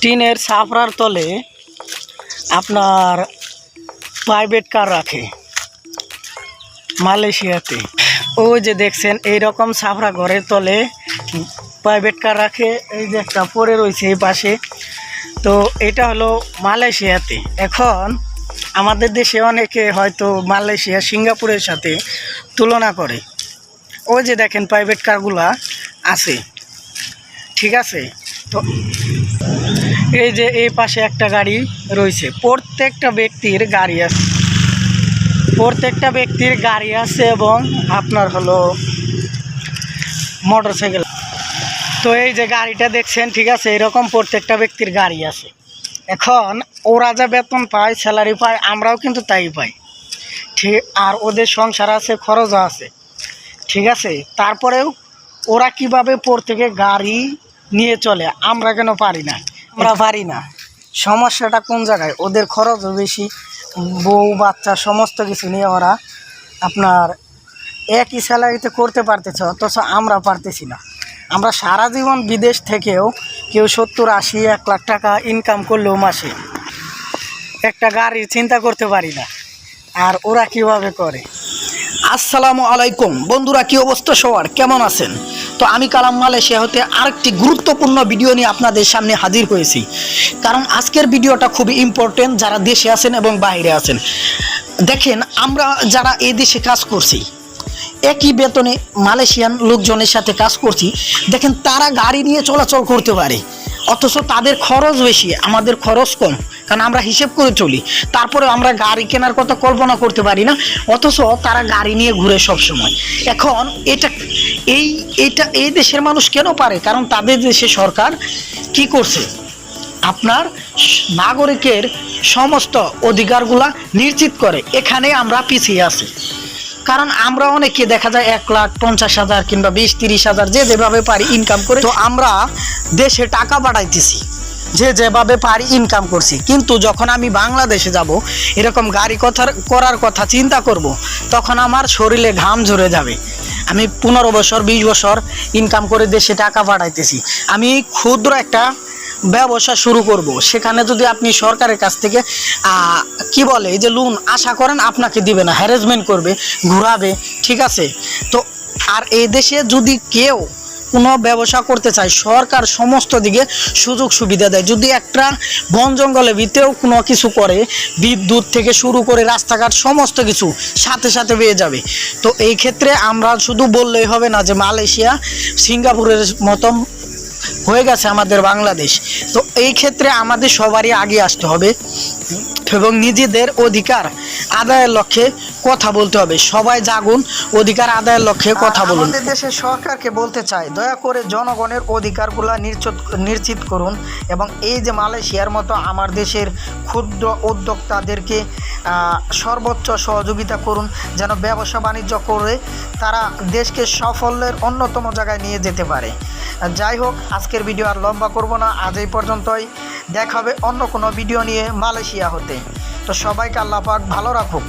টিনের সাফরার তলে আপনার প্রাইভেট কার রাখে মালয়েশিয়াতে। ও যে দেখছেন এই রকম সাফরা ঘরের তলে প্রাইভেট কার রাখে। এই যে একটা পড়ে রয়েছে এই পাশে। তো এটা হলো মালয়েশিয়াতে। এখন আমাদের দেশে অনেকে হয়তো মালয়েশিয়া, সিঙ্গাপুরের সাথে তুলনা করে। ওই যে দেখেন প্রাইভেট কারগুলা আছে। ঠিক আছে? তো এই যে এই পাশে একটা গাড়ি রয়েছে। প্রত্যেকটা ব্যক্তির গাড়ি আছে প্রত্যেকটা ব্যক্তির গাড়ি আছে এবং আপনার হলো মোটর সাইকেল তো এই যে গাড়িটা দেখছেন, ঠিক আছে? এরকম প্রত্যেকটা ব্যক্তির গাড়ি আছে। এখন ওরা যা বেতন পায়, স্যালারি পায়, আমরাও কিন্তু তাই পাই। ঠিক, আর ওদের সংসার আছে, খরচও আছে। ঠিক আছে? তারপরেও ওরা কীভাবে প্রত্যেকে গাড়ি নিয়ে চলে আমরা কেন পারি না? আমরা পারি না। সমস্যাটা কোন জায়গায়? ওদের খরচও বেশি বউ বাচ্চা সমস্ত কিছু নিয়ে ওরা আপনার একই স্যালারিতে করতে পারতেছে অথচ আমরা পারতেছি না। আমরা সারা জীবন বিদেশ থেকেও কেউ সত্তর আশি এক লাখ টাকা ইনকাম করলেও মাসে একটা গাড়ির চিন্তা করতে পারি না। আর ওরা কীভাবে করে? আসসালামু আলাইকুম। বন্ধুরা কি অবস্থা সবার? কেমন আছেন? তো আমি কালাম মালয়েশিয়া হতে আরেকটি গুরুত্বপূর্ণ ভিডিও নিয়ে আপনাদের সামনে হাজির হয়েছি। কারণ আজকের ভিডিওটা খুবই ইম্পর্টেন্ট যারা দেশে আছেন এবং বাইরে আছেন। দেখেন, আমরা যারা এই দেশে কাজ করছি, একই বেতনে মালয়েশিয়ান লোকজনের সাথে কাজ করছি, দেখেন তারা গাড়ি নিয়ে চলাচল করতে পারে। অথচ তাদের খরচ বেশি, আমাদের খরচ কম। কারণ আমরা হিসেব করে চলি। তারপরে আমরা গাড়ি কেনার কথা কল্পনা করতে পারি না। অথচ তারা গাড়ি নিয়ে ঘুরে সব সময় এখন এটা, এই এটা, এই দেশের মানুষ কেন পারে? কারণ তাদের দেশে সরকার কি করছে? আপনার নাগরিকের সমস্ত অধিকারগুলা নিশ্চিত করে। এখানে আমরা পিছিয়ে আছি। কারণ আমরা অনেকে দেখা যায় এক লাখ পঞ্চাশ হাজার কিংবা বিশ তিরিশ হাজার যে যেভাবে পারি ইনকাম করে, তো আমরা দেশে টাকা পাঠাইতেছি যে যেভাবে পারি ইনকাম করছি। কিন্তু যখন আমি বাংলাদেশে যাব, এরকম গাড়ি কথার, করার কথা চিন্তা করব, তখন আমার শরীরে ঘাম ঝরে যাবে। আমি পনেরো বছর, বিশ বছর ইনকাম করে দেশে টাকা পাঠাইতেছি আমি ক্ষুদ্র একটা ব্যবসা শুরু করব। সেখানে যদি আপনি সরকারের কাছ থেকে কি বলে, এই যে লোন আশা করেন, আপনাকে দিবে না হ্যারাসমেন্ট করবে, ঘোরাবে, ঠিক আছে? তো, আর এই দেশে যদি কেউ কোনো ব্যবসা করতে চায়, সরকার সমস্ত দিকে সুযোগ সুবিধা দেয়। যদি একটা বন জঙ্গলের ভিতরেও কোনো কিছু করে, বিদ্যুৎ থেকে শুরু করে রাস্তাঘাট সমস্ত কিছু সাথে সাথে পেয়ে যাবে। তো এই ক্ষেত্রে আমরা শুধু বললেই হবে না যে মালয়েশিয়া, সিঙ্গাপুরের মতন হয়ে গেছে আমাদের বাংলাদেশ। তো এই ক্ষেত্রে আমাদের সবারই আগে আসতে হবে এবং নিজেদের অধিকার আদায়ের লক্ষ্যে কথা বলতে হবে। সবাই জাগুন অধিকার আদায়ের লক্ষ্যে কথা বলুন। আমাদের দেশের সরকারকে বলতে চাই দয়া করে জনগণের অধিকারগুলো নিশ্চিত নিশ্চিত করুন এবং এই যে মালয়েশিয়ার মতো আমার দেশের ক্ষুদ্র উদ্যোক্তাদেরকে সর্বোচ্চ সহযোগিতা করুন যেন ব্যবসা বাণিজ্য করে তারা দেশকে সাফল্যের অন্যতম জায়গায় নিয়ে যেতে পারে। যাই হোক, আজকের ভিডিও আর লম্বা করব না। আজ এই পর্যন্তই। দেখা হবে অন্য কোনো ভিডিও নিয়ে মালয়েশিয়া হতে। তো সবাইকে আল্লাহ পাক ভালো রাখুক।